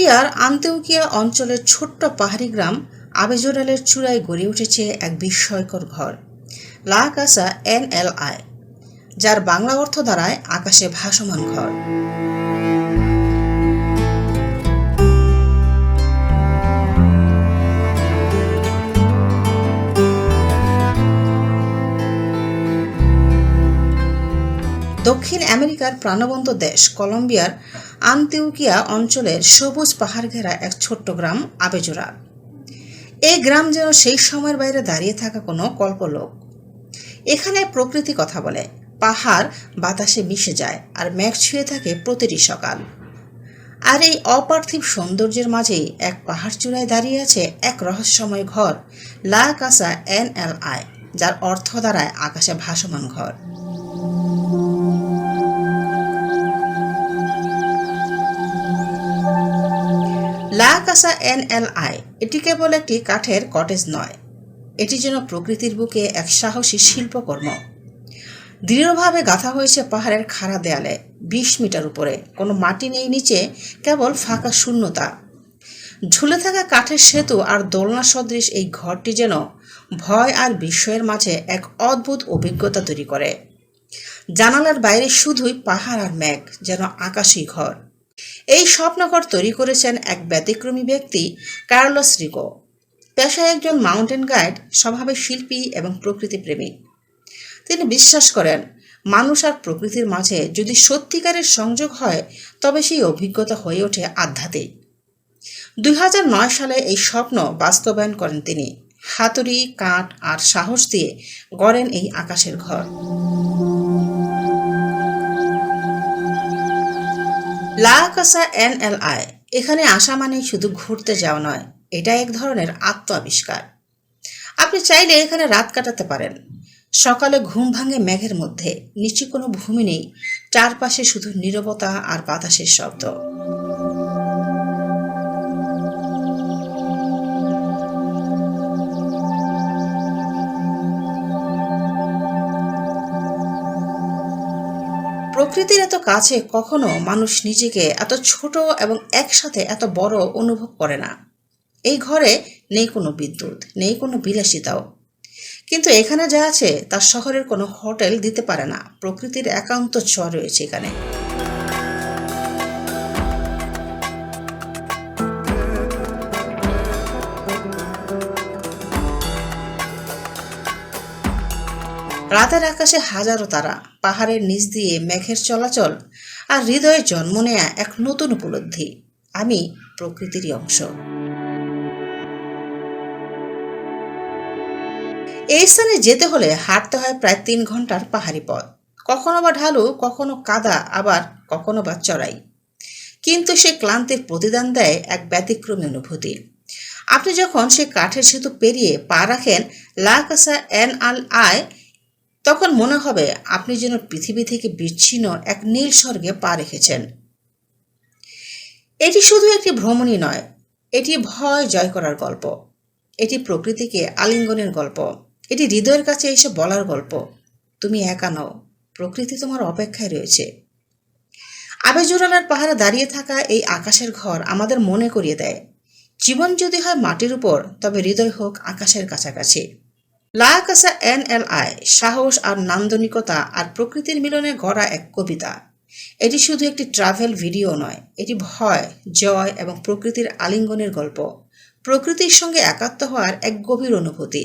কলম্বিয়ার আন্তেউকিয়া অঞ্চলের ছোট্ট পাহাড়ি গ্রাম আবেজোরালের চূড়ায় গড়ে উঠেছে এক বিস্ময়কর ঘর লা কাসা এন এল আই যার বাংলা অর্থ দ্বারায় আকাশে ভাসমান ঘর। দক্ষিণ আমেরিকার প্রাণবন্ত দেশ, কলম্বিয়ার আন্তিউকিয়া অঞ্চলের সবুজ পাহাড় ঘেরা এক ছোট্ট গ্রাম আবেজোরা এই গ্রাম যেন সেই সময়ের বাইরে দাঁড়িয়ে থাকা কোনো কল্পলোক। এখানে প্রকৃতি কথা বলে, পাহাড় বাতাসে মিশে যায় আর মেঘ ছুঁয়ে থাকে প্রতিটি সকাল। আর এই অপার্থিব সৌন্দর্যের মাঝেই এক পাহাড় চূড়ায় দাঁড়িয়ে আছে এক রহস্যময় ঘর, লা কাসা এন এল আই, যার অর্থ দ্বারায় আকাশে ভাসমান ঘর। লা কাসা এন এল আই, এটি কেবল একটি কাঠের কটেজ নয়। এটি যেন প্রকৃতির বুকে এক সাহসী শিল্পকর্ম। দৃঢ়ভাবে গাঁথা হয়েছে পাহাড়ের খাড়া দেয়ালে, বিশ মিটার উপরে। কোনো মাটি নেই নিচে, কেবল ফাঁকা শূন্যতা। ঝুলে থাকা কাঠের সেতু আর দোলনা সদৃশ এই ঘরটি যেন ভয় আর বিস্ময়ের মাঝে এক অদ্ভুত অভিজ্ঞতা তৈরি করে। জানালার বাইরে শুধুই পাহাড় আর মেঘ, যেন আকাশী ঘর। এই স্বপ্নঘর তৈরি করেছেন এক ব্যতিক্রমী ব্যক্তি, কার্লোস রিকো। পেশায় একজন মাউন্টেন গাইড স্বভাবে শিল্পী এবং প্রকৃতিপ্রেমী। তিনি বিশ্বাস করেন, মানুষ আর প্রকৃতির মাঝে যদি সত্যিকারের সংযোগ হয়, তবে সেই অভিজ্ঞতা হয়ে ওঠে আধ্যাত্মিক। দুই হাজার নয় সালে এই স্বপ্ন বাস্তবায়ন করেন তিনি। হাতুড়ি, কাঠ আর সাহস দিয়ে গড়েন এই আকাশের ঘর। লা কাসা এন এল আই। এখানে আসা মানে শুধু ঘুরতে যাওয়া নয়, এটা এক ধরনের আত্ম আবিষ্কার আপনি চাইলে এখানে রাত কাটাতে পারেন। সকালে ঘুম ভাঙে মেঘের মধ্যে, নিচে কোনো ভূমি নেই, চারপাশে শুধু নিরবতা আর বাতাসের শব্দ। প্রকৃতির এত কাছে কখনো মানুষ নিজেকে এত ছোট এবং একসাথে এত বড় অনুভব করে না। এই ঘরে নেই কোনো বিদ্যুৎ, নেই কোনো বিলাসিতাও। কিন্তু এখানে যা আছে, তার শহরের কোনো হোটেল দিতে পারে না। প্রকৃতির একান্ত ছোঁয়া রয়েছে এখানে। রাতের আকাশে হাজারো তারা, পাহাড়ের নিচ দিয়ে মেঘের চলাচল আর হৃদয়ে জন্ম নেয়া এক নতুন উপলব্ধি। আমি প্রকৃতিরই অংশ। এই স্থানে যেতে হলে হাঁটতে হয় প্রায় তিন ঘণ্টার পাহাড়ি পথ। কখনো বা ঢালু, কখনো কাদা, আবার কখনো বা চড়াই। কিন্তু সে ক্লান্তির প্রতিদান দেয় এক ব্যতিক্রমী অনুভূতি। আপনি যখন সে কাঠের সেতু পেরিয়ে পা রাখেন, লা কাসা এন আল আয় তখন মনে হবে আপনি যেন পৃথিবী থেকে বিচ্ছিন্ন এক নীল স্বর্গে পা রেখেছেন। এটি শুধু একটি ভ্রমণই নয়, এটি ভয় জয় করার গল্প। এটি প্রকৃতিকে আলিঙ্গনের গল্প। এটি হৃদয়ের কাছে এসে বলার গল্প। তুমি একা নও, প্রকৃতি তোমার অপেক্ষায় রয়েছে। আবেজোরালার পাহাড়ে দাঁড়িয়ে থাকা এই আকাশের ঘর আমাদের মনে করিয়ে দেয়। জীবন যদি হয় মাটির উপর, তবে হৃদয় হোক আকাশের কাছাকাছি। লা কাসা এন এল আই, সাহস আর নান্দনিকতা আর প্রকৃতির মিলনে গড়া এক কবিতা। এটি শুধু একটি ট্রাভেল ভিডিও নয়, এটি ভয়, জয় এবং প্রকৃতির আলিঙ্গনের গল্প। প্রকৃতির সঙ্গে একাত্ম হওয়ার এক গভীর অনুভূতি।